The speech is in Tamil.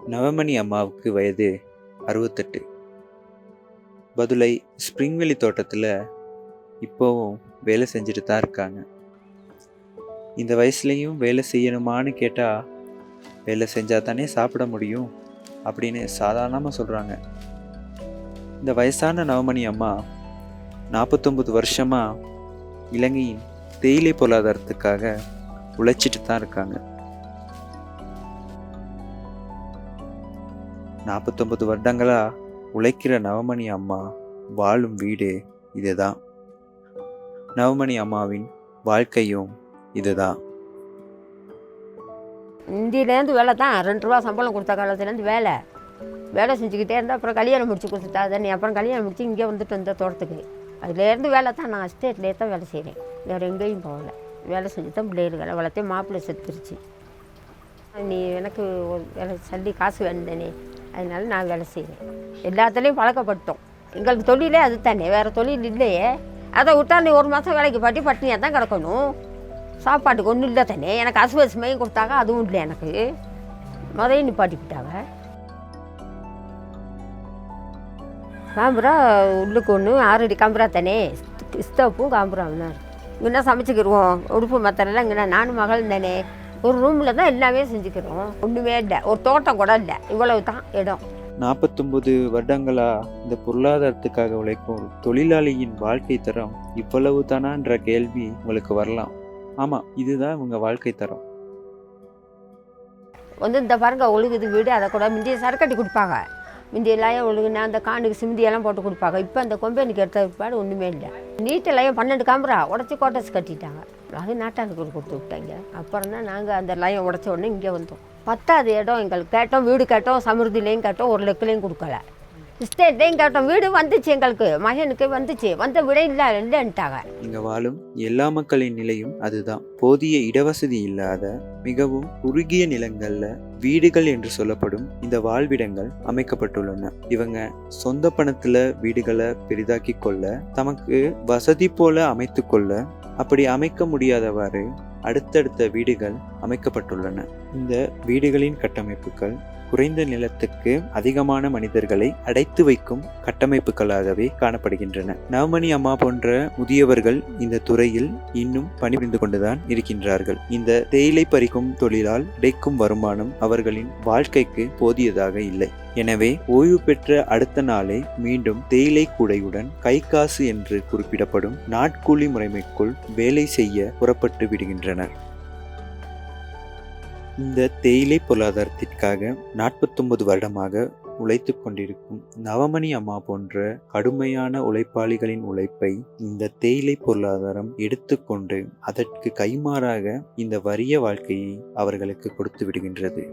நவமணி அம்மாவுக்கு வயது அறுபத்தெட்டு. பதுளை ஸ்ப்ரிங்வெலி தோட்டத்தில் இப்போவும் வேலை செஞ்சுட்டு தான் இருக்காங்க. இந்த வயசுலேயும் வேலை செய்யணுமான்னு கேட்டால் வேலை செஞ்சால் தானே சாப்பிட முடியும் அப்படின்னு சாதாரணமாக சொல்கிறாங்க இந்த வயசான நவமணி அம்மா நாற்பத்தொம்பது வருஷமாக இலங்கையின் தேயிலை பொருளாதாரத்துக்காக உழைச்சிட்டு தான் இருக்காங்க. நாற்பத்தொம்பது வருடங்களா உழைக்கிற நவமணி அம்மா வாழும் வீடு இதுதான். நவமணி அம்மாவின் வாழ்க்கையும் இதுதான். இந்தியிலேருந்து வேலை தான். ரெண்டு ரூபா சம்பளம் கொடுத்த காலத்துலேருந்து வேலை. வேலை செஞ்சுக்கிட்டே இருந்தால் அப்புறம் கல்யாணம் முடிச்சு கொடுத்துட்டா தானே அப்புறம் கல்யாணம் முடிச்சு இங்கே வந்துட்டு வந்த தோட்டத்துக்கு. அதுலேருந்து வேலை தான். நான் ஸ்டேட்லேயே தான் வேலை செய்கிறேன். வேறு எங்கேயும் போகல. வேலை செஞ்சு தான் பிள்ளைகளை வளர்த்தேன் மாப்பிள்ளை செத்துருச்சு. நீ எனக்கு ஒரு வேலை சொல்லி காசு வேணுதானே அதனால நான் வேலை செய்கிறேன் எல்லாத்துலேயும் பழக்கப்பட்டோம். எங்களுக்கு தொழிலே அது தானே வேறு தொழில் இல்லையே. அதை விட்டா நீ ஒரு மாதம் வேலைக்கு பாட்டி பட்டினியாக தான் கிடக்கணும். சாப்பாட்டுக்கு ஒன்றும் இல்லை தானே. எனக்கு அசுவசுமையும் கொடுத்தாங்க அதுவும் இல்லை எனக்கு. முதலையும் நிப்பாட்டி விட்டாங்க காம்பரா உள்ளுக்கு ஒன்று ஆறடி காம்பரா தானே. ஸ்டோப்பும் காம்பராவும் தான் இங்கே சமைச்சிக்கிடுவோம் உடுப்பு மத்தரெல்லாம் இங்கே நானும் மகள் தானே. ஒரு ரூமில் தான் எல்லாமே செஞ்சுக்கிறோம். ஒன்றுமே இல்லை. ஒரு தோட்டம் கூட இல்லை. இவ்வளவு தான் இடம். நாற்பத்தொம்பது வருடங்களா இந்த பொருளாதாரத்துக்காக உழைக்கும் ஒரு தொழிலாளியின் வாழ்க்கை தரம் இவ்வளவு தானான்ற கேள்வி உங்களுக்கு வரலாம். ஆமாம் இதுதான் உங்கள் வாழ்க்கை தரம். வந்து இந்த பாருங்க ஒழுகுது வீடு அதை கூட முந்தைய சரக்கட்டி கொடுப்பாங்க. முந்தியெல்லாம் ஒழுங்குனா அந்த காணுக்கு சிந்தியெல்லாம் போட்டு கொடுப்பாங்க. இப்போ அந்த கொம்பெனிக்கு எடுத்த பிற்பாடு ஒன்றுமே இல்லை. நீட்டெல்லாம் பன்னெண்டு காம்பரா உடச்சி கோட்டஸ் கட்டிட்டாங்க. அது நாட்டாளுக்கு கொடுத்து விட்டாங்க. அப்புறம் தான் நாங்கள் அந்த லயம் உடச்ச உடனே இங்கே வந்தோம். பத்தாவது இடம் எங்களுக்கு. கேட்டோம் வீடு கேட்டோம் சமிருதிலையும் கேட்டோம் ஒரு லெக்கிலையும் கொடுக்கல. ஸ்டேட்லையும் வீடு வந்துச்சு எங்களுக்கு. மகனுக்கு வந்துச்சு. வந்த விட இல்லை இல்லைன்ட்டாங்க இங்கே வாழும் எல்லா மக்களின் நிலையும் அதுதான். போதிய இடவசதி இல்லாத மிகவும் குறுகிய நிலங்களில் வீடுகள் என்று சொல்லப்படும் இந்த வாழ்விடங்கள் அமைக்கப்பட்டுள்ளன. இவங்க சொந்த பணத்துல வீடுகளை பெரிதாக்கி கொள்ள தமக்கு வசதி போல அமைத்து கொள்ள அப்படி அமைக்க முடியாதவாறு அடுத்தடுத்த வீடுகள் அமைக்கப்பட்டுள்ளன. இந்த வீடுகளின் கட்டமைப்புகள் குறைந்த நிலத்துக்கு அதிகமான மனிதர்களை அடைத்து வைக்கும் கட்டமைப்புகளாகவே காணப்படுகின்றன. நவமணி அம்மா போன்ற முதியவர்கள் இந்த துறையில் இன்னும் பணிபுரிந்து கொண்டுதான் இருக்கின்றார்கள். இந்த தேயிலை பறிக்கும் தொழிலால் கிடைக்கும் வருமானம் அவர்களின் வாழ்க்கைக்கு போதியதாக இல்லை. எனவே ஓய்வு பெற்ற அடுத்த நாளே மீண்டும் தேயிலை கூடையுடன் கைகாசு என்று குறிப்பிடப்படும் நாட்கூலி முறைமைக்குள் வேலை செய்ய புறப்பட்டு விடுகின்றனர். இந்த தேயிலை பொருளாதாரத்திற்காக நாற்பத்தொன்பது வருடமாக உழைத்து கொண்டிருக்கும் நவமணி அம்மா போன்ற கடுமையான உழைப்பாளிகளின் உழைப்பை இந்த தேயிலை பொருளாதாரம் எடுத்துக்கொண்டு அதற்கு கைமாறாக இந்த வறிய வாழ்க்கையை அவர்களுக்கு கொடுத்து விடுகின்றது.